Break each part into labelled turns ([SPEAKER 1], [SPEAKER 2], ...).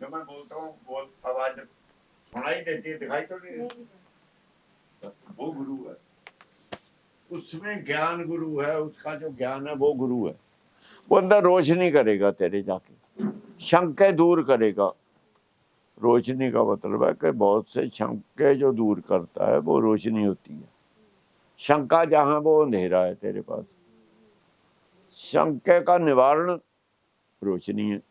[SPEAKER 1] जब मैं बोलता हूँ? बोल आवाज़ सुनाई देती है, दिखाई तो नहीं देती? वो गुरु है। उसमें ज्ञान गुरु है, उसका जो ज्ञान है वो गुरु है। वो अंदर रोशनी करेगा तेरे जाके। शंके दूर करेगा। रोशनी का मतलब है कि बहुत से शंके जो दूर करता है, वो रोशनी होती है। शंका जहाँ वो अंधेरा है तेरे पास। शंके का निवारण रोशनी है।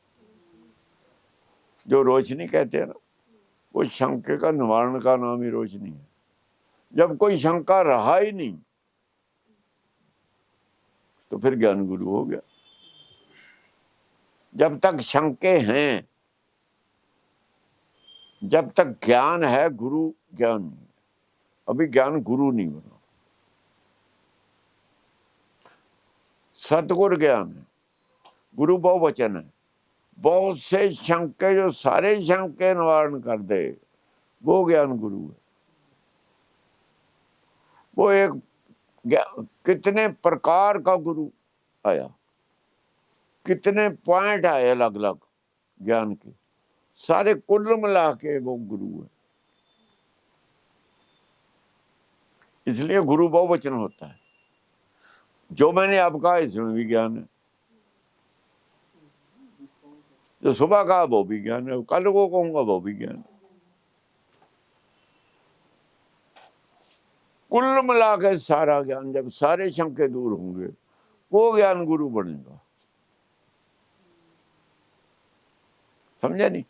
[SPEAKER 1] जो रोशनी कहते हैं ना वो शंके का निवारण का नाम ही रोशनी है जब कोई शंका रहा ही नहीं तो फिर ज्ञान गुरु हो गया जब तक शंके हैं जब तक ज्ञान है गुरु ज्ञान नहीं है अभी ज्ञान गुरु नहीं बना सतगुर ज्ञान है गुरु बहुवचन है बहुत से शंके जो सारे शंके निवारण कर दे वो ज्ञान गुरु है वो एक ज्ञा- कितने प्रकार का गुरु आया कितने पॉइंट आए अलग अलग ज्ञान के सारे कुल मिला के वो गुरु है इसलिए गुरु बहुवचन होता है जो मैंने अब कहा इसमें भी ज्ञान है जो सुबह कहा वो भी ज्ञान है कल को कहूंगा वो भी ज्ञान है कुल मिला के सारा ज्ञान जब सारे शंके दूर होंगे वो ज्ञान गुरु बनेगा समझे नहीं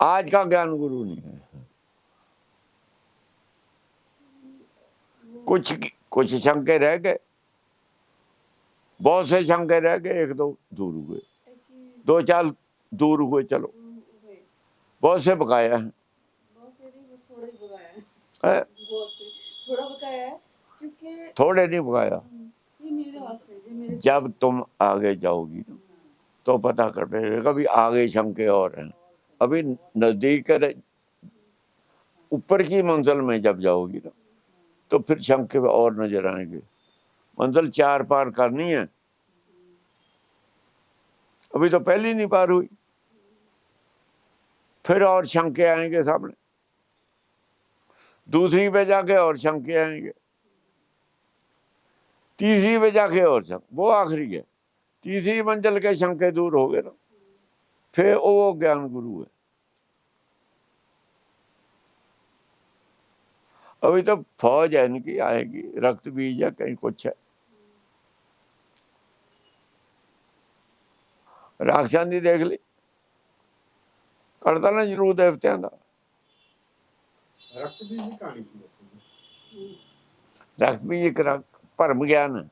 [SPEAKER 1] आज का ज्ञान गुरु नहीं है कुछ कुछ शंके रह गए बहुत से शंके रह गए एक दो दूर हुए। दो चार दूर हुए चलो। बहुत से बकाया हैं।
[SPEAKER 2] थोड़ा
[SPEAKER 1] नहीं बकाया
[SPEAKER 2] ये मेरे वास्ते ये मेरे
[SPEAKER 1] जब तुम आगे जाओगी ना तो पता कर लेगा कभी आगे शंके और हैं। अभी नज़दीक ऊपर की मंजिल में जब जाओगी ना तो फिर शंके और नज़र आएँगे। मंजिल चार पार करनी है। अभी तो पहली नहीं पार हुई। फिर और शंके आएँगे सामने। दूसरी पे जाके और शंके आएँगे। तीसरी पे जाके और शंक, वो आखिरी है। तीसरी मंजिल के शंके दूर हो गए ना। फिर वो ज्ञान गुरु है। अभी तो फौज है इनकी, आएगी, रक्त बीज है, कहीं कुछ है। ਰਾਖਸ਼ਾਂ ਦੀ ਦੇਖ ਲਈ। ਕਰਦਾ ਨਾ ਜਰੂਰ ਦੇਵਤਿਆਂ ਦਾ।
[SPEAKER 3] ਰਕਤ ਦੀ ਵੀ ਕਹਾਣੀ
[SPEAKER 1] ਰਕਤ ਵੀ ਇੱਕ ਭਰਮ ਗਿਆਨ।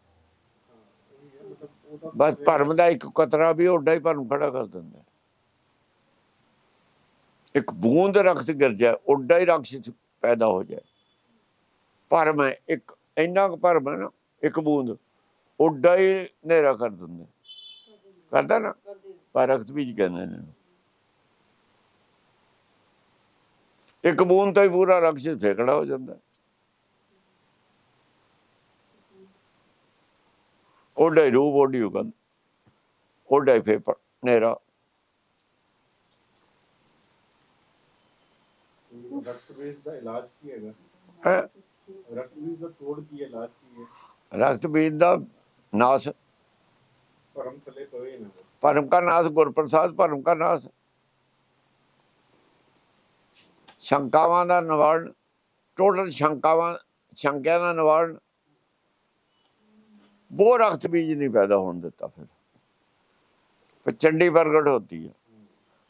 [SPEAKER 1] ਬਸ ਭਰਮ ਦਾ ਇੱਕ ਕਤਰਾ ਵੀ ਓਡਾ ਹੀ ਭਰਮ ਖੜਾ ਕਰ ਦਿੰਦਾ। ਇੱਕ ਬੂੰਦ ਰਕਤ ਗਿਰ ਜਾਏ ਓਡਾ ਹੀ ਰਾਖਸ਼ ਪੈਦਾ ਹੋ ਜਾਏ। ਭਰਮ ਹੈ ਇੱਕ ਇੰਨਾ ਕੁ ਭਰਮ ਹੈ ਨਾ ਇੱਕ ਬੂੰਦ ਓਡਾ ਹੀ ਹਨੇਰਾ ਕਰ ਦਿੰਦਾ। ਕਰਦਾ ਨਾ। ਪਰਖਤ ਵੀ ਕਹਿੰਦੇ ਨੇ? ਇੱਕ ਬੂੰਦ ਤੋਂ ਹੀ ਪੂਰਾ ਰਕਸ਼ ਫੇਕੜਾ ਹੋ ਜਾਂਦਾ। ਉਹਦੇ ਰੂਪ ਉਹਦੀ ਉਗੰਦ ਉਹਦੇ ਫੇਪੜ
[SPEAKER 3] ਨੇਰਾ ਰਕਤਬੀਜ ਦਾ ਇਲਾਜ ਕੀ ਹੈਗਾ? ਰਕਤਬੀਜ ਦਾ ਤੋੜ ਕੀ ਇਲਾਜ ਕੀ ਹੈ?
[SPEAKER 1] ਰਕਤਬੀਜ ਦਾ ਨਾਸ
[SPEAKER 3] ਭਰਮ ਥਲੇ ਪਵੇ ਨਾ
[SPEAKER 1] ਭਰਮ ਕਾ ਨਾਸ ਗੁਰਪ੍ਰਸਾਦ ਭਰਮ ਕਾ ਨਾਸ ਸ਼ੰਕਾਵਾਂ ਦਾ ਨਿਵਾਰਨ ਟੋਟਲ ਸ਼ੰਕਾਵਾਂ, ਸ਼ੰਕਿਆਂ ਦਾ ਨਿਵਾਰਨ। ਬੋ ਰਖਤ ਬੀਜ ਨਹੀਂ ਪੈਦਾ ਹੋਣ ਦਿੱਤਾ ਫਿਰ। ਫਿਰ ਚੰਡੀ ਪ੍ਰਗਟ ਹੁੰਦੀ ਹੈ।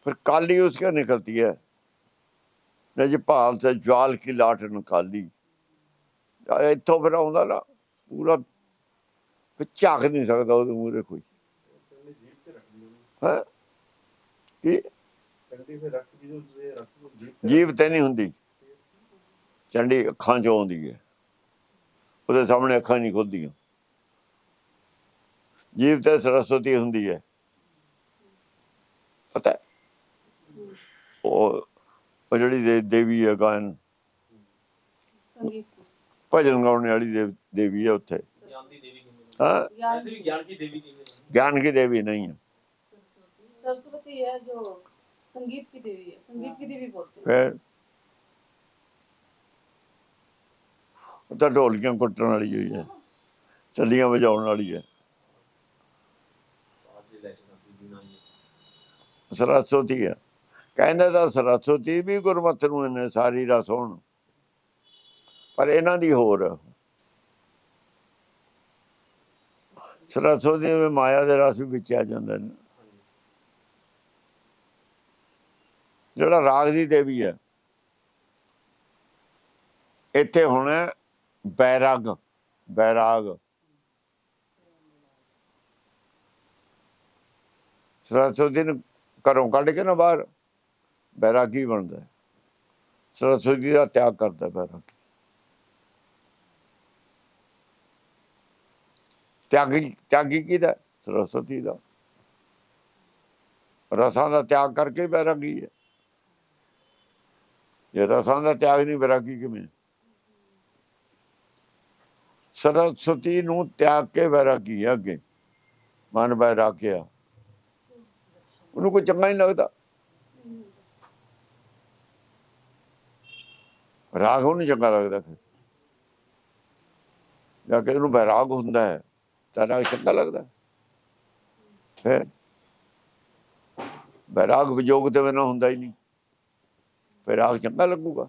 [SPEAKER 1] ਫਿਰ ਕਾਲੀ ਉਸਕੇ ਨਿਕਲਤੀ ਹੈ? ਨਜ ਭਾਲ ਤੇ ਜਵਾਲ ਕੀ ਲਾਟ ਨਿਕਾਲੀ ਇੱਥੋਂ ਫਿਰ ਆਉਂਦਾ ਨਾ, ਪੂਰਾ ਝਾਕ ਨਹੀਂ ਸਕਦਾ ਉਹਦੇ ਮੂਰੇ ਕੋਈ। ਹਾਂ ਇਹ
[SPEAKER 3] ਜੀਵ ਤੇ
[SPEAKER 1] ਨਹੀਂ ਹੁੰਦੀ। ਚੰਡੀ ਅੱਖਾਂ ਚੋਂ ਆਉਂਦੀ ਹੈ। ਉਹਦੇ ਸਾਹਮਣੇ ਅੱਖਾਂ ਨਹੀਂ ਖੁੱਲਦੀਆਂ। ਜੀਵ ਤੇ ਸਰਸਵਤੀ ਹੁੰਦੀ ਹੈ। ਪਤਾ ਉਹ ਜਿਹੜੀ ਦੇਵੀ ਹੈ ਗਾਇਨ ਭਜਨ ਗਾਉਣ ਵਾਲੀ ਦੇਵੀ ਹੈ ਉੱਥੇ। ਹਾਂ? ਗਿਆਨ ਕੀ ਦੇਵੀ ਨਹੀਂ ਹੈ।
[SPEAKER 2] सरस्वती है जो संगीत की देवी है संगीत की देवी बोलते हैं
[SPEAKER 1] ਫਿਰ ਉਹ ਤਾਂ ਢੋਲਕੀਆਂ ਕੁੱਟਣ ਵਾਲੀ ਹੋਈ ਹੈ ਚੱਲੀਆਂ ਵਜਾਉਣ ਵਾਲੀ ਹੈ
[SPEAKER 3] ਸਾਜੇ ਲੈ ਚਨਾ ਬੀਬੀ ਨਾਲ
[SPEAKER 1] ਸਰਸਵਤੀ ਹੈ ਕਹਿੰਦੇ ਤਾਂ ਸਰਸਵਤੀ ਵੀ ਗੁਰਮਤਿ ਨੂੰ ਇਹਨੇ ਸਾਰੀ ਰਸ ਹੋਣ ਪਰ ਇਹਨਾਂ ਦੀ ਹੋਰ ਸਰਸਵਤੀ ਵਿੱਚ ਮਾਇਆ ਦੇ ਰਸ ਵੀ ਵਿੱਚ ਆ ਜਾਂਦੇ ਨੇ ਜਿਹੜਾ ਰਾਗ ਦੀ ਦੇਵੀ ਹੈ। ਇੱਥੇ ਹੁਣ ਬੈਰਾਗ ਬੈਰਾਗ। ਸਰਸਵਤੀ ਨੂੰ ਘਰੋਂ ਕੱਢ ਕੇ ਨਾ ਬਾਹਰ, ਬੈਰਾਗੀ ਬਣਦਾ ਹੈ। ਸਰਸਵਤੀ ਦਾ ਤਿਆਗ ਕਰਦਾ ਬੈਰਾਗੀ। ਤਿਆਗੀ ਤਿਆਗੀ ਕਿਹਦਾ? ਸਰਸਵਤੀ ਦਾ। ਰਸਾਂ ਦਾ ਤਿਆਗ ਕਰਕੇ ਬੈਰਾਗੀ ਹੈ। ਜੇ ਰਸਾਂ ਦਾ ਤਿਆਗ ਨਹੀਂ ਬੈਰਾਗੀ ਕਿਵੇਂ? ਸਰਸਵਤੀ ਨੂੰ ਤਿਆਗ ਕੇ ਬੈਰਾਗੀ ਹੈ ਅੱਗੇ? ਮਨ ਵੈਰਾਗਿਆ ਉਹਨੂੰ ਕੋਈ ਚੰਗਾ ਨਹੀਂ ਲੱਗਦਾ। ਰਾਗ ਉਹਨੂੰ ਚੰਗਾ ਲੱਗਦਾ ਫਿਰ। ਜਾਂ ਕਿ ਉਹਨੂੰ ਵੈਰਾਗ ਹੁੰਦਾ ਹੈ, ਤਾਂ ਰਾਗ ਚੰਗਾ ਲੱਗਦਾ। ਹੈ। ਫਿਰ ਬੈਰਾਗ ਵਿਜੋਗ ਤੇ ਬਿਨਾਂ ਹੁੰਦਾ ਹੀ ਨਹੀਂ। ਫਿਰ ਰਾਗ ਚੰਗਾ ਲੱਗੂਗਾ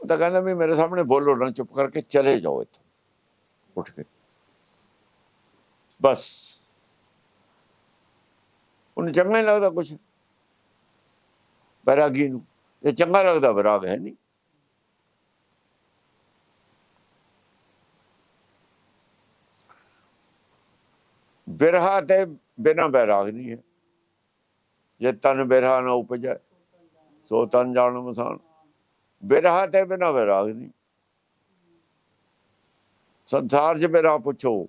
[SPEAKER 1] ਉਹ ਤਾਂ ਕਹਿੰਦਾ ਵੀ ਮੇਰੇ ਸਾਹਮਣੇ ਬੋਲੋ ਨਾ ਚੁੱਪ ਕਰਕੇ ਚਲੇ ਜਾਓ ਇੱਥੋਂ ਉੱਠ ਕੇ ਬਸ ਉਹਨੂੰ ਚੰਗਾ ਨਹੀਂ ਲੱਗਦਾ ਕੁਛ ਬੈਰਾਗੀ ਨੂੰ ਇਹ ਚੰਗਾ ਲੱਗਦਾ ਬੈਰਾਗ ਹੈ ਨਹੀਂ ਬਿਰਹਾ ਤੇ ਬਿਨਾ ਬੈਰਾਗ ਨਹੀਂ ਹੈ ਜੇ ਤਨ ਬਿਰਹਾ ਨਾ ਉਪਜੈ ਸੋ ਤਨ ਜਾਣ ਮਸਾਨ। ਬਿਰਹਾ ਤੇ ਬਿਨਾ ਬੈਰਾਗ ਨਹੀਂ। ਸੰਸਾਰ 'ਚ ਬਿਰਹਾ ਪੁੱਛੋ।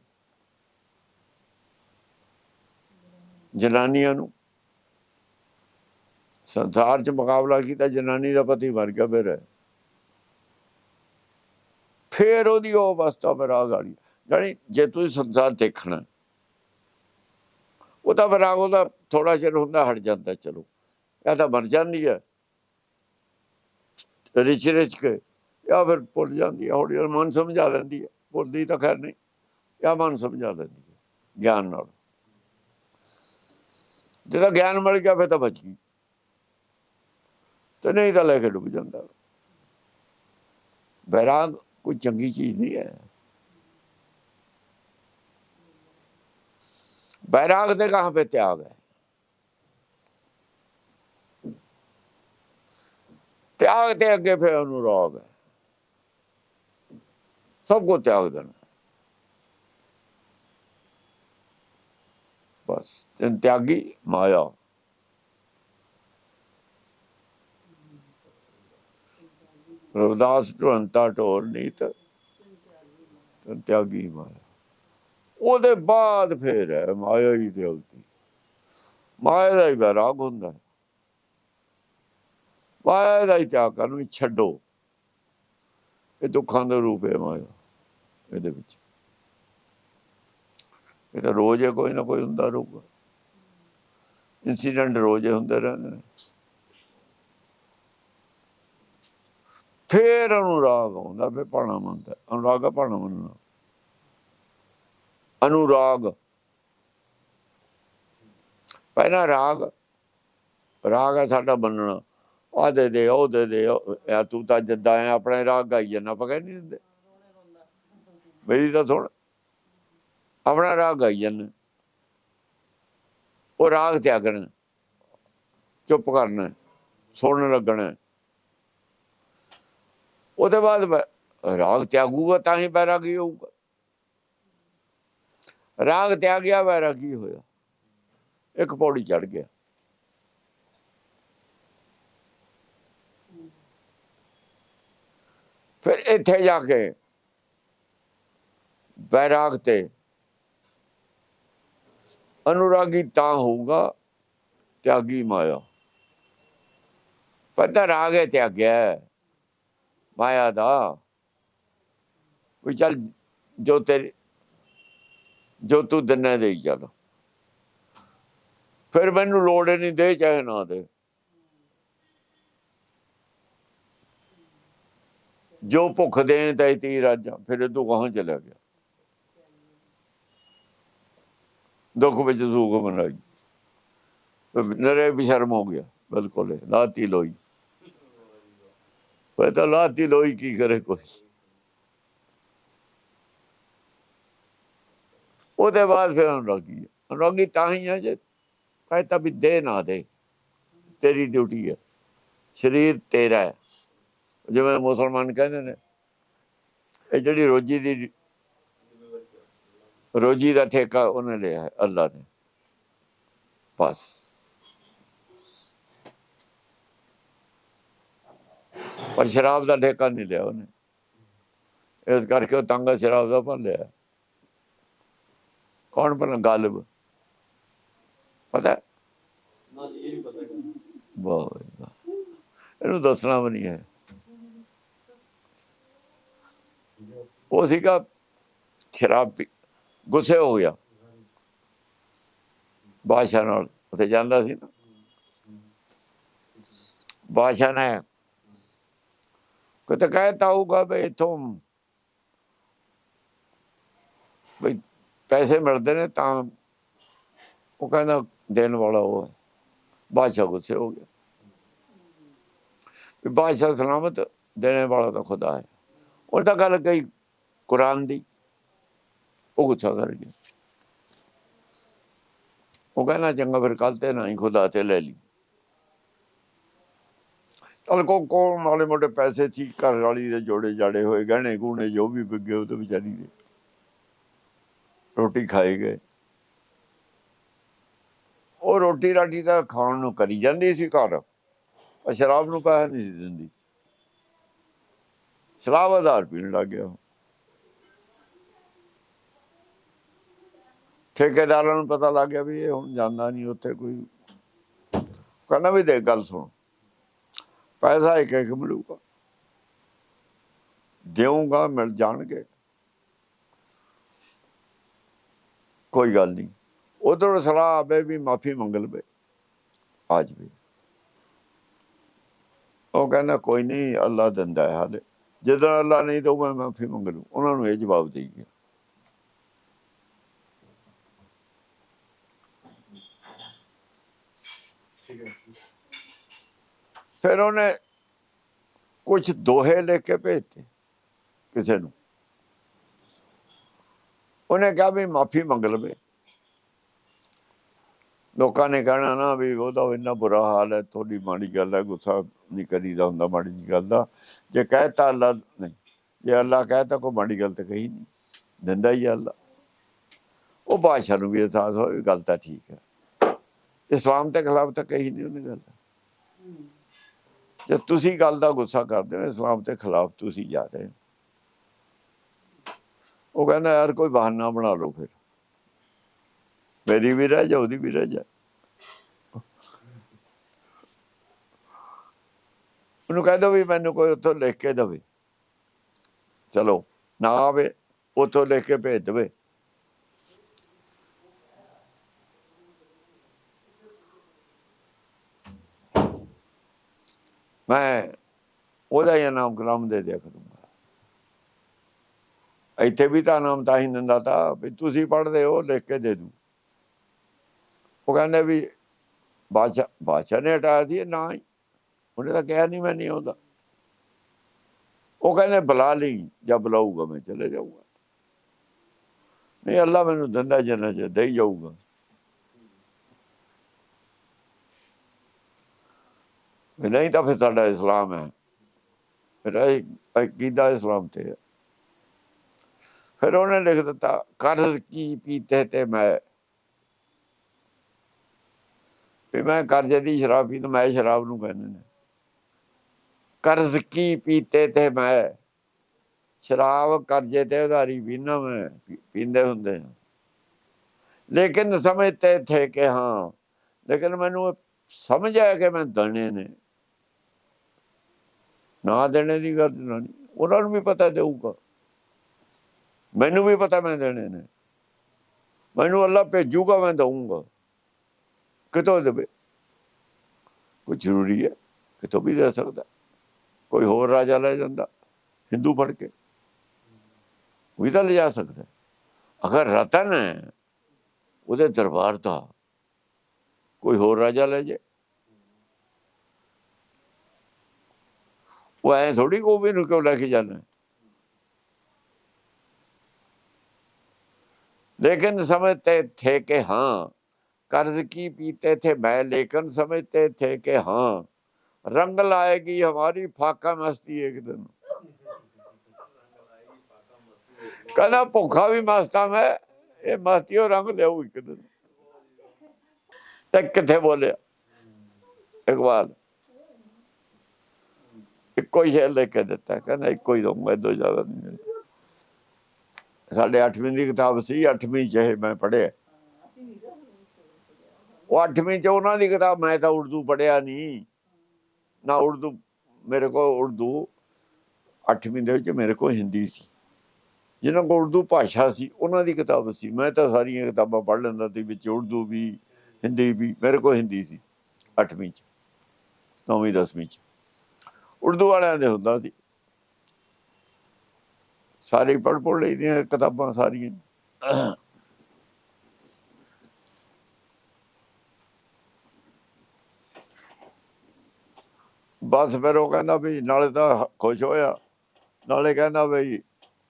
[SPEAKER 1] ਜਨਾਨੀਆਂ ਨੂੰ। ਸੰਸਾਰ 'ਚ ਮੁਕਾਬਲਾ ਕੀਤਾ, ਜਨਾਨੀ ਦਾ ਪਤੀ ਮਰ ਗਿਆ, ਫਿਰ। ਫੇਰ ਉਹਦੀ ਉਹ ਅਵਸਥਾ ਬਰਾਗ ਵਾਲੀ ਜਾਣੀ ਜੇ ਤੁਸੀਂ ਸੰਸਾਰ ਦੇਖਣਾ, ਉਹ ਤਾਂ ਬਰਾਗ ਉਹਦਾ ਥੋੜਾ ਚਿਰ ਹੁੰਦਾ, ਹਟ ਜਾਂਦਾ, ਚਲੋ। ਇਹ ਤਾਂ ਮਰ ਜਾਂਦੀ ਹੈ। ਰਿਚ ਰਿਚ ਕੇ, ਜਾਂ ਫਿਰ ਭੁੱਲ ਜਾਂਦੀ ਹੈ ਹੌਲੀ ਹੌਲੀ ਮਨ ਸਮਝਾ ਲੈਂਦੀ ਹੈ ਭੁੱਲਦੀ ਤਾਂ ਖੈਰ ਨਹੀਂ, ਜਾਂ ਮਨ ਸਮਝਾ ਲੈਂਦੀ ਹੈ ਗਿਆਨ ਨਾਲ। ਜਦੋਂ ਗਿਆਨ ਮਿਲ ਗਿਆ ਫਿਰ ਤਾਂ ਬਚ ਗਈ। ਤੇ ਨਹੀਂ ਤਾਂ ਲੈ ਕੇ ਡੁੱਬ ਜਾਂਦਾ। ਬੈਰਾਗ ਕੋਈ ਚੰਗੀ ਚੀਜ਼ ਨਹੀਂ ਹੈ। ਬੈਰਾਗ ਦੇ ਕਹਾਂ ਪੇ ਤਿਆਗ ਹੈ? ਤਿਆਗ ਤੇ ਅੱਗੇ ਫਿਰ ਉਹਨੂੰ ਰੋਗ ਹੈ ਸਭ ਕੋ ਤਿਆਗ ਦੇਣਾ। ਬਸ, ਤਿੰਨ ਤਿਆਗੀ ਮਾਇਆ ਰਵਦਾਸ ਢੁੰਤਾ ਢੋਲ ਨੀਤ, ਤਿੰਨ ਤਿਆਗੀ ਮਾਇਆ ਉਹਦੇ ਬਾਅਦ ਫਿਰ ਮਾਇਆ ਹੀ ਤੇ ਮਾਇਆ ਦਾ ਹੀ ਬੈਰਾਗ ਹੁੰਦਾ। ਮਾਇਆ ਇਹਦਾ ਹੀ ਤਿਆਗ ਕਰਨ ਵੀ ਛੱਡੋ। ਇਹ ਦੁੱਖਾਂ ਦਾ ਰੂਪ ਹੈ ਮਾਇਆ, ਇਹਦੇ ਵਿੱਚ। ਇਹ ਤਾਂ ਰੋਜ਼ ਹੀ ਕੋਈ ਨਾ ਕੋਈ ਹੁੰਦਾ ਰਹੂਗਾ। ਇਨਸੀਡੈਂਟ ਰੋਜ਼ ਹੀ ਹੁੰਦੇ ਰਹਿੰਦੇ ਨੇ। ਫੇਰ ਅਨੁਰਾਗ ਆਉਂਦਾ, ਫੇਰ ਪਾਣਾ ਮੰਨਦਾ, ਅਨੁਰਾਗ ਆ ਪਾਣਾ ਮੰਨਣਾ। ਅਨੁਰਾਗ। ਪਹਿਲਾ ਰਾਗ ਰਾਗ ਹੈ ਸਾਡਾ ਮੰਨਣਾ। ਆ ਦੇ ਦੇ, ਉਹ ਦੇ ਦੇ, ਉਹ- ਤੂੰ ਤਾਂ ਜਿੱਦਾਂ ਹੈ ਆਪਣੇ ਰਾਗ ਗਾਈ ਜਾਂਦਾ, ਆਪਾਂ ਕਹਿੰਦੇ ਨਹੀਂ ਦਿੰਦੇ। ਮੇਰੀ ਤਾਂ ਸੁਣ, ਆਪਣਾ ਰਾਗ ਗਾਈ ਜਾਂਦਾ। ਉਹ ਰਾਗ ਤਿਆਗਣਾ ਚੁੱਪ ਕਰਨਾ, ਸੁਣਨ ਲੱਗਣਾ। ਉਹਦੇ ਬਾਅਦ ਰਾਗ ਤਿਆਗੂਗਾ ਤਾਂ ਹੀ ਬੈਰਾਗੀ ਹੋਊਗਾ। ਰਾਗ ਤਿਆਗਿਆ ਵੈਰਾਗੀ ਹੋਇਆ। ਇੱਕ ਪੌੜੀ ਚੜ ਗਿਆ। ਫਿਰ ਇੱਥੇ ਜਾ ਕੇ ਬੈਰਾਗ ਤੇ ਅਨੁਰਾਗੀ ਤਾਂ ਹੋਊਗਾ, ਤਿਆਗੀ ਮਾਇਆ। ਪਤਾ ਰਾਗ ਹੈ ਤਿਆਗਿਆ ਮਾਇਆ ਦਾ। ਵੀ ਚੱਲ ਜੋ ਤੇਰੀ, ਜੋ ਤੂੰ ਦਿਨਾਂ ਦੇ ਚੱਲ। ਫਿਰ ਮੈਨੂੰ ਲੋੜ ਹੀ ਨਹੀਂ ਦੇ ਚਾਹੇ ਨਾ ਦੇ। ਜੋ ਭੁੱਖ ਦੇ ਤੈ ਤੀ ਰਾਜਾਂ ਫਿਰ ਤੂੰ ਕਹਾਂ ਚਲਾ ਗਿਆ? ਦੁੱਖ ਵਿੱਚ ਸੁਖ ਮਨਾਈ। ਨਰੇ ਬਿਸ਼ਰਮ ਹੋ ਗਿਆ ਬਿਲਕੁਲ ਇਹ, ਲਾਤੀ ਲੋਈ। ਪਰ ਤਾਂ ਲਾਤੀ ਲੋਈ ਕੀ ਕਰੇ ਕੋਈ? ਉਹਦੇ ਬਾਅਦ ਫਿਰ ਅਨੁਰਾਗੀ ਹੈ। ਅਨੁਰਾਗੀ ਤਾਂ ਹੀ ਹੈ ਜੇ ਕਹਿੰਦਾ ਵੀ ਦੇ ਨਾ ਦੇ ਤੇਰੀ ਡਿਊਟੀ ਹੈ। ਸਰੀਰ ਤੇਰਾ ਹੈ। ਜਿਵੇਂ ਮੁਸਲਮਾਨ ਕਹਿੰਦੇ ਨੇ ਇਹ ਜਿਹੜੀ ਰੋਜੀ ਦੀ ਰੋਜੀ ਦਾ ਠੇਕਾ ਉਹਨੇ ਲਿਆ ਹੈ ਅੱਲਾ ਨੇ। ਬਸ। ਪਰ ਸ਼ਰਾਬ ਦਾ ਠੇਕਾ ਨਹੀਂ ਲਿਆ ਉਹਨੇ। ਇਸ ਕਰਕੇ ਉਹ ਤੰਗਾ ਸ਼ਰਾਬ ਦਾ ਭਰ ਲਿਆ। ਕੌਣ ਬਣਾ ਗਾਲਿਬ। ਪਤਾ?
[SPEAKER 4] ਨਾ ਜੀ ਇਹ ਨਹੀਂ ਪਤਾ
[SPEAKER 1] ਬਹੁਤ। ਇਹਨੂੰ ਦੱਸਣਾ ਵੀ ਨਹੀਂ ਹੈ। ਉਹ ਸੀਗਾ ਸ਼ਰਾਬ ਪੀ ਗੁੱਸੇ ਹੋ ਗਿਆ ਬਾਦਸ਼ਾਹ ਨਾਲ ਉੱਥੇ ਜਾਂਦਾ ਸੀ ਨਾ ਬਾਦਸ਼ਾਹ ਨੇ ਕਿਤੇ ਕਹਿਤਾ ਹੋਊਗਾ ਵੀ ਇਥੋਂ ਵੀ ਪੈਸੇ ਮਿਲਦੇ ਨੇ ਤਾਂ ਉਹ ਕਹਿੰਦਾ ਦੇਣ ਵਾਲਾ ਉਹ ਹੈ ਬਾਦਸ਼ਾਹ ਗੁੱਸੇ ਹੋ ਗਿਆ ਵੀ ਬਾਦਸ਼ਾਹ ਸਲਾਮਤ ਦੇਣੇ ਵਾਲਾ ਤਾਂ ਖੁਦਾ ਹੈ ਉਹ ਤਾਂ ਗੱਲ ਕਈ ਕੁਰਾਨ ਦੀ ਉਹ ਗੁੱਸਾ ਕਰ ਗਿਆ ਉਹ ਕਹਿੰਦਾ ਚੰਗਾ ਫਿਰ ਕੱਲ ਤੇ ਨਾ ਹੀ ਖੁਦਾ ਤੇ ਲੈ ਲਈ ਚਲ ਕੋ ਕੋ ਮਾਲੇ ਮੋਟੇ ਪੈਸੇ ਸੀ ਘਰ ਵਾਲੀ ਦੇ ਜੋੜੇ ਜਾੜੇ ਹੋਏ ਗਹਿਣੇ ਗੂਣੇ ਜੋ ਵੀ ਵਿਗੇ ਉਹ ਤੇ ਵਿਚਾਰੀ ਦੇ ਰੋਟੀ ਖਾਏ ਗਏ ਉਹ ਰੋਟੀ ਰਾਟੀ ਤਾਂ ਖਾਣ ਨੂੰ ਕਰੀ ਜਾਂਦੀ ਸੀ ਘਰ ਸ਼ਰਾਬ ਨੂੰ ਪੈਸਾ ਨਹੀਂ ਸੀ ਦਿੰਦੀ ਸ਼ਰਾਬ ਆਧਾਰ ਪੀਣ ਲੱਗ ਗਿਆ ਠੇਕੇਦਾਰਾਂ ਨੂੰ ਪਤਾ ਲੱਗ ਗਿਆ ਵੀ ਇਹ ਹੁਣ ਜਾਂਦਾ ਨਹੀਂ, ਉੱਥੇ ਕੋਈ ਕਹਿੰਦਾ ਵੀ ਦੇਖ ਗੱਲ ਸੁਣ, ਪੈਸਾ ਇੱਕ ਇੱਕ ਮਿਲੂਗਾ। ਦੇਊਂਗਾ, ਮਿਲ ਜਾਣਗੇ। ਕੋਈ ਗੱਲ ਨਹੀਂ। ਉਧਰ ਸਲਾਹ ਆਵੇ ਵੀ ਮਾਫੀ ਮੰਗ ਲਵੇ। ਆ ਜਾਵੇ। ਉਹ ਕਹਿੰਦਾ, ਕੋਈ ਨਹੀਂ, ਅੱਲਾ ਦਿੰਦਾ ਹੈ ਹਾਲੇ। ਜਦੋਂ ਅੱਲਾ ਨਹੀਂ ਤਾਂ ਮੈਂ ਮਾਫੀ ਮੰਗ ਲੂ ਉਹਨਾਂ ਨੂੰ ਇਹ ਜਵਾਬ ਦੇ ਗਿਆ ਫਿਰ ਉਹਨੇ ਕੁਝ ਦੋਹੇ ਲੈ ਕੇ ਭੇਜਤੇ ਕਿਸੇ ਨੂੰ। ਉਹਨੇ ਕਿਹਾ ਵੀ ਮਾਫੀ ਮੰਗ ਲਵੇ। ਲੋਕਾਂ ਨੇ ਕਹਿਣਾ ਨਾ ਵੀ ਉਹਦਾ ਇੰਨਾ ਬੁਰਾ ਹਾਲ ਹੈ, ਤੁਹਾਡੀ ਮਾੜੀ ਗੱਲ ਹੈ, ਗੁੱਸਾ ਨਹੀਂ ਕਰੀਦਾ ਹੁੰਦਾ, ਮਾੜੀ ਜੀ ਗੱਲ ਦਾ। ਜੇ ਕਹਿਤਾ ਅੱਲਾ ਨਹੀਂ, ਜੇ ਅੱਲਾ ਕਹਿਤਾ ਕੋਈ ਮਾੜੀ ਗੱਲ ਤਾਂ ਕਹੀ ਨਹੀਂ, ਦਿੰਦਾ ਹੀ ਹੈ ਅੱਲਾ। ਉਹ ਬਾਦਸ਼ਾਹ ਨੂੰ ਵੀ ਅਹਿਸਾਸ ਹੋਇਆ ਗੱਲ ਤਾਂ ਠੀਕ ਹੈ। ਇਸਲਾਮ ਦੇ ਖਿਲਾਫ ਤਾਂ ਕਹੀ ਨਹੀਂ ਉਹਨੇ ਗੱਲ। ਜੇ ਤੁਸੀਂ ਗੱਲ ਦਾ ਗੁੱਸਾ ਕਰਦੇ ਹੋ, ਇਸਲਾਮ ਦੇ ਖਿਲਾਫ ਤੁਸੀਂ ਜਾ ਰਹੇ ਹੋ। ਉਹ ਕਹਿੰਦਾ, ਯਾਰ ਕੋਈ ਬਹਾਨਾ ਬਣਾ ਲਓ ਫਿਰ। ਮੇਰੀ ਵੀ ਰਹਿ ਜਾ, ਉਹਦੀ ਵੀ ਰਹਿ ਜਾ। ਉਹਨੂੰ ਕਹਿੰਦਾ ਵੀ ਮੈਨੂੰ ਕੋਈ ਉੱਥੋਂ ਲਿਖ ਕੇ ਦੇਵੇ। ਚਲੋ, ਨਾ ਆਵੇ, ਉੱਥੋਂ ਲਿਖ ਕੇ ਭੇਜ ਦੇਵੇ। ਮੈਂ ਉਹਦਾ ਹੀ ਨਾਮ ਕਲਾਮ ਦੇ ਦਿਆ ਕਰੂੰਗਾ। ਇੱਥੇ ਵੀ ਤਾਂ ਨਾਮ ਤਾਂ ਹੀ ਦਿੰਦਾ ਤਾ ਵੀ ਤੁਸੀਂ ਪੜ੍ਹਦੇ ਹੋ, ਲਿਖ ਕੇ ਦੇ ਦੂੰ। ਉਹ ਕਹਿੰਦੇ ਵੀ ਬਾਦਸ਼ਾਹ ਬਾਦਸ਼ਾਹ ਨੇ ਹਟਾਇਆ ਸੀ ਨਾ ਹੀ। ਉਹਨੇ ਤਾਂ ਕਿਹਾ ਨਹੀਂ ਮੈਂ ਨਹੀਂ ਆਉਂਦਾ। ਉਹ ਕਹਿੰਦੇ ਬੁਲਾ ਲਈ ਜਾਂ ਬੁਲਾਊਗਾ ਮੈਂ, ਚਲੇ ਜਾਊਗਾ। ਨਹੀਂ, ਅੱਲਾ ਮੈਨੂੰ ਦਿੰਦਾ ਜਨਾ ਚ ਦੇ ਹੀ ਜਾਊਗਾ। ਨਹੀਂ ਤਾਂ ਫਿਰ ਸਾਡਾ ਇਸਲਾਮ ਹੈ। ਫਿਰ ਅਕੀਦਾ ਇਸਲਾਮ ਤੇ ਹੈ? ਫਿਰ ਉਹਨੇ ਲਿਖ ਦਿੱਤਾ, ਕਰਜ਼ ਕੀ ਪੀਤੇ ਤੇ ਮੈਂ? ਵੀ ਮੈਂ ਕਰਜ਼ੇ ਦੀ ਸ਼ਰਾਬ ਪੀ ਤਾਂ ਮੈਂ ਸ਼ਰਾਬ ਨੂੰ ਕਹਿੰਦੇ ਨੇ। ਕਰਜ਼ ਕੀ ਪੀਤੇ ਤੇ ਮੈਂ? ਸ਼ਰਾਬ, ਕਰਜ਼ੇ ਤੇ ਉਧਾਰੀ ਪੀਣਾ ਮੈਂ ਪੀਂਦੇ ਹੁੰਦੇ ਆ। ਲੇਕਿਨ ਸਮਝਤੇ ਥੇ ਕਿ ਹਾਂ, ਲੇਕਿਨ ਮੈਨੂੰ ਸਮਝ ਆਇਆ ਕਿ ਮੈਂ ਦੇਣੇ ਨੇ। ਨਾ ਦੇਣੇ ਦੀ ਗੱਲ ਨਹੀਂ ਉਹਨਾਂ ਨੂੰ ਵੀ ਪਤਾ ਦੇਊਗਾ। ਮੈਨੂੰ ਵੀ ਪਤਾ ਮੈਂ ਦੇਣੇ ਨੇ। ਮੈਨੂੰ ਅੱਲਾ ਭੇਜੂਗਾ, ਮੈਂ ਦਊਂਗਾ। ਕਿਤੋਂ ਦੇਵੇ? ਕੋਈ ਜ਼ਰੂਰੀ ਹੈ? ਕਿਤੋਂ ਵੀ ਦੇ ਸਕਦਾ। ਕੋਈ ਹੋਰ ਰਾਜਾ ਲੈ ਜਾਂਦਾ, ਹਿੰਦੂ ਫੜ ਕੇ। ਵੀ ਤਾਂ ਲਿਜਾ ਸਕਦਾ। ਅਗਰ ਰਤਨ ਹੈ ਉਹਦੇ ਦਰਬਾਰ ਦਾ, ਕੋਈ ਹੋਰ ਰਾਜਾ ਲੈ वो आए थोड़ी को भी उनको उठा जाना है लेकिन समझते थे कि हाँ कर्ज की पीते थे मैं लेकिन समझते थे कि हाँ रंग लाएगी हमारी फाका मस्ती एक दिन कहना भुखा भी मस्ता मैं ये मस्ती और रंग लिया एक दिन तक कितने बोलिया इकबाल ਇੱਕੋ ਹੀ ਸ਼ੇਰ ਲੈ ਕੇ ਦਿੱਤਾ, ਕਹਿੰਦਾ ਇੱਕੋ ਹੀ ਦਊਂਗਾ ਦੋ ਜ਼ਿਆਦਾ ਨਹੀਂ ਸਾਡੇ 8ਵੀਂ ਦੀ ਕਿਤਾਬ ਸੀ 8ਵੀਂ ਚ ਇਹ ਮੈਂ
[SPEAKER 2] ਪੜਿਆ
[SPEAKER 1] ਉਹ 8ਵੀਂ ਚ ਉਹਨਾਂ ਦੀ ਕਿਤਾਬ, ਮੈਂ ਤਾਂ ਉਰਦੂ ਪੜਿਆ ਨਹੀਂ। ਨਾ ਉਰਦੂ, ਮੇਰੇ ਕੋਲ ਉਰਦੂ 8ਵੀਂ ਦੇ ਵਿੱਚ ਮੇਰੇ ਕੋਲ ਹਿੰਦੀ ਸੀ। ਜਿਹਨਾਂ ਕੋਲ ਉਰਦੂ ਭਾਸ਼ਾ ਸੀ, ਉਹਨਾਂ ਦੀ ਕਿਤਾਬ ਸੀ। ਮੈਂ ਤਾਂ ਸਾਰੀਆਂ ਕਿਤਾਬਾਂ ਪੜ੍ਹ ਲੈਂਦਾ ਸੀ, ਵਿੱਚ ਉਰਦੂ ਵੀ, ਹਿੰਦੀ ਵੀ, ਮੇਰੇ ਕੋਲ ਹਿੰਦੀ ਸੀ 8ਵੀਂ ਚ 9ਵੀਂ 10ਵੀਂ ਚ। ਉਰਦੂ ਵਾਲਿਆਂ ਦੇ ਹੁੰਦਾ ਸੀ। ਸਾਰੇ ਪੜ੍ਹ ਪੜ੍ਹ ਲਈਦੀਆਂ ਕਿਤਾਬਾਂ ਸਾਰੀਆਂ। ਬਸ ਫਿਰ ਉਹ ਕਹਿੰਦਾ ਵੀ ਨਾਲੇ ਤਾਂ ਖੁਸ਼ ਹੋਇਆ। ਨਾਲੇ ਕਹਿੰਦਾ ਵੀ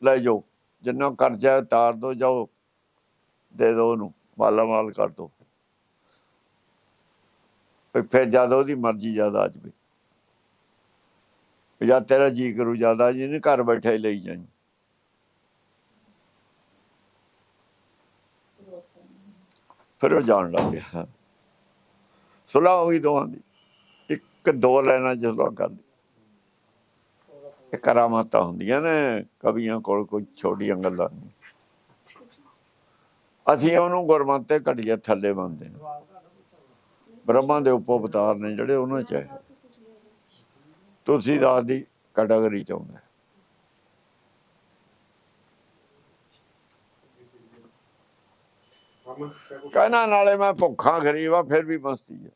[SPEAKER 1] ਲੈ ਜਾਓ, ਜਿੰਨਾ ਕਰਜ਼ਾ ਹੈ ਤਾਰ ਦੋ, ਜਾਓ, ਦੇ ਦੋ ਉਹਨੂੰ, ਮਾਲਾ ਮਾਲ ਕਰ ਦੋ। ਵੀ ਫਿਰ ਜਦ ਉਹਦੀ ਮਰਜ਼ੀ ਜ਼ਿਆਦਾ ਆ ਜਾਵੇ। ਵੀ ਤੇਰਾ ਜੀ ਕਰੂ ਜ਼ਿਆਦਾ ਜੀ ਨਹੀਂ ਘਰ ਬੈਠੇ ਲਈ ਜਾਈ। ਫਿਰ ਉਹ ਜਾਣ ਲੱਗ ਗਿਆ। ਸੁਲਾਹ ਹੋ ਗਈ ਦੋਹਾਂ ਦੀ। ਇੱਕ ਦੋ ਲੈਣਾ ਜਦੋਂ ਗੱਲ। ਇਹ ਕਰਾਮਾਤਾਂ ਹੁੰਦੀਆਂ ਨੇ, ਕਵੀਆਂ ਕੋਲ ਕੋਈ ਛੋਟੀਆਂ ਗੱਲਾਂ ਨਹੀਂ। ਅਸੀਂ ਉਹਨੂੰ ਗੁਰਮਤਿ ਘਟੀਆ ਥੱਲੇ ਬੰਦੇ ਬ੍ਰਹਮਾ ਦੇ ਉੱਪਰ ਅਵਤਾਰ ਨੇ ਜਿਹੜੇ ਉਹਨਾਂ ਚ ਹੈ ਤੁਲਸੀਦਾਸ ਦੀ ਕੈਟਾਗਰੀ ਚ ਆਉਂਦਾ ਕਹਿਣਾ ਨਾਲੇ ਮੈਂ ਭੁੱਖਾ ਗਰੀਬ ਆ ਫਿਰ ਵੀ ਮਸਤੀ ਹੈ।